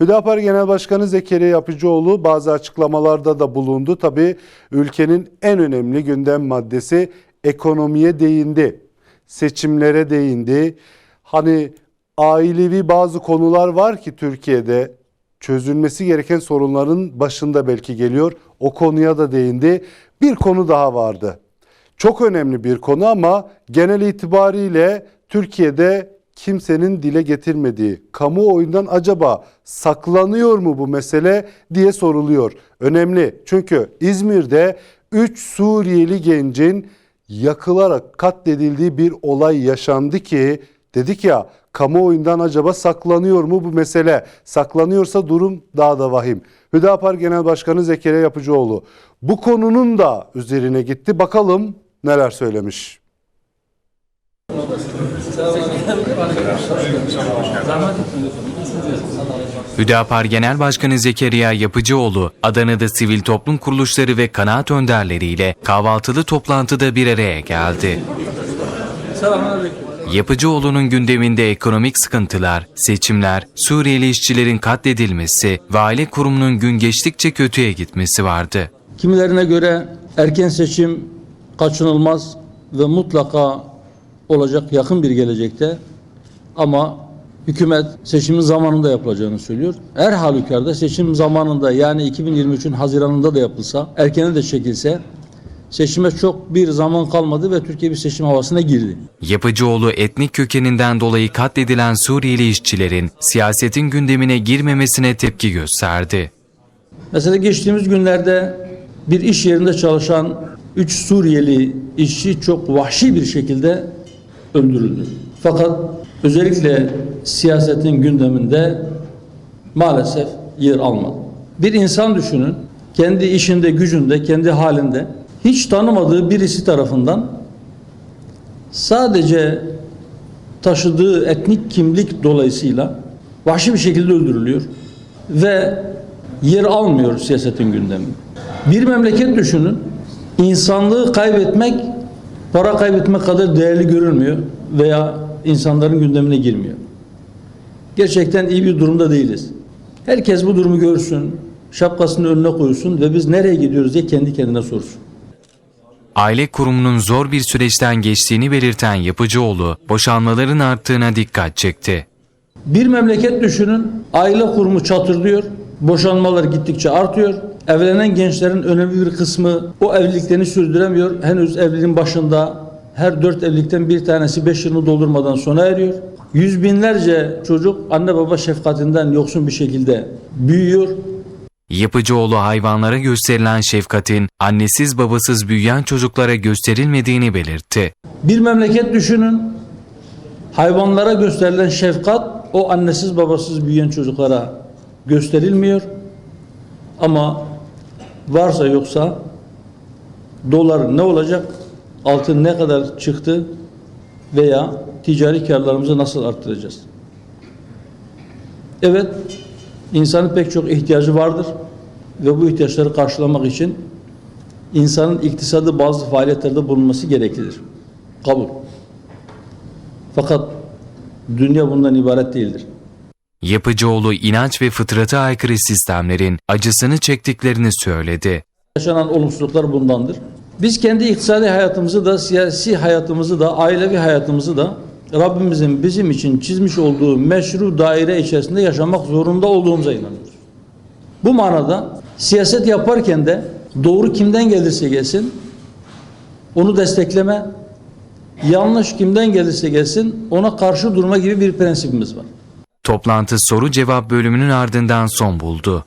Hüdapar Genel Başkanı Zekeriya Yapıcıoğlu bazı açıklamalarda da bulundu. Tabii ülkenin en önemli gündem maddesi ekonomiye değindi. Seçimlere değindi. Hani ailevi bazı konular var ki Türkiye'de çözülmesi gereken sorunların başında belki geliyor. O konuya da değindi. Bir konu daha vardı. Çok önemli bir konu ama genel itibariyle Türkiye'de kimsenin dile getirmediği kamuoyundan acaba saklanıyor mu bu mesele diye soruluyor. Önemli çünkü İzmir'de 3 Suriyeli gencin yakılarak katledildiği bir olay yaşandı ki dedik ya kamuoyundan acaba saklanıyor mu bu mesele? Saklanıyorsa durum daha da vahim. Hüdapar Genel Başkanı Zekeriya Yapıcıoğlu bu konunun da üzerine gitti. Bakalım neler söylemiş. Hüdapar Genel Başkanı Zekeriya Yapıcıoğlu, Adana'da sivil toplum kuruluşları ve kanaat önderleriyle kahvaltılı toplantıda bir araya geldi. Yapıcıoğlu'nun gündeminde ekonomik sıkıntılar, seçimler, Suriyeli işçilerin katledilmesi ve aile kurumunun gün geçtikçe kötüye gitmesi vardı. Kimilerine göre erken seçim kaçınılmaz ve mutlaka olacak yakın bir gelecekte ama hükümet seçimin zamanında yapılacağını söylüyor. Her halükarda seçim zamanında yani 2023'ün Haziran'ında da yapılsa, erkene de çekilse seçime çok bir zaman kalmadı ve Türkiye bir seçim havasına girdi. Yapıcıoğlu etnik kökeninden dolayı katledilen Suriyeli işçilerin siyasetin gündemine girmemesine tepki gösterdi. Mesela geçtiğimiz günlerde bir iş yerinde çalışan 3 Suriyeli işçi çok vahşi bir şekilde öldürüldü. Fakat özellikle siyasetin gündeminde maalesef yer almadı. Bir insan düşünün, kendi işinde, gücünde, kendi halinde hiç tanımadığı birisi tarafından sadece taşıdığı etnik kimlik dolayısıyla vahşi bir şekilde öldürülüyor ve yer almıyor siyasetin gündemi. Bir memleket düşünün, insanlığı kaybetmek para kaybetmek kadar değerli görülmüyor veya insanların gündemine girmiyor. Gerçekten iyi bir durumda değiliz. Herkes bu durumu görsün, şapkasını önüne koysun ve biz nereye gidiyoruz diye kendi kendine sorsun. Aile kurumunun zor bir süreçten geçtiğini belirten Yapıcıoğlu, boşanmaların arttığına dikkat çekti. Bir memleket düşünün, aile kurumu çatırdıyor, boşanmalar gittikçe artıyor. Evlenen gençlerin önemli bir kısmı o evliliklerini sürdüremiyor. Henüz evliliğin başında her dört evlilikten bir tanesi beş yılını doldurmadan sona eriyor. Yüz binlerce çocuk anne baba şefkatinden yoksun bir şekilde büyüyor. Yapıcıoğlu hayvanlara gösterilen şefkatin annesiz babasız büyüyen çocuklara gösterilmediğini belirtti. Bir memleket düşünün, hayvanlara gösterilen şefkat o annesiz babasız büyüyen çocuklara gösterilmiyor. Ama varsa yoksa dolar ne olacak, altın ne kadar çıktı veya ticari karlarımızı nasıl arttıracağız? Evet, insanın pek çok ihtiyacı vardır ve bu ihtiyaçları karşılamak için insanın iktisadi bazı faaliyetlerde bulunması gereklidir. Kabul. Fakat dünya bundan ibaret değildir. Yapıcıoğlu inanç ve fıtrata aykırı sistemlerin acısını çektiklerini söyledi. Yaşanan olumsuzluklar bundandır. Biz kendi iktisadi hayatımızı da, siyasi hayatımızı da, ailevi hayatımızı da Rabbimizin bizim için çizmiş olduğu meşru daire içerisinde yaşamak zorunda olduğumuza inanıyoruz. Bu manada siyaset yaparken de doğru kimden gelirse gelsin onu destekleme, yanlış kimden gelirse gelsin ona karşı durma gibi bir prensibimiz var. Toplantı soru cevap bölümünün ardından son buldu.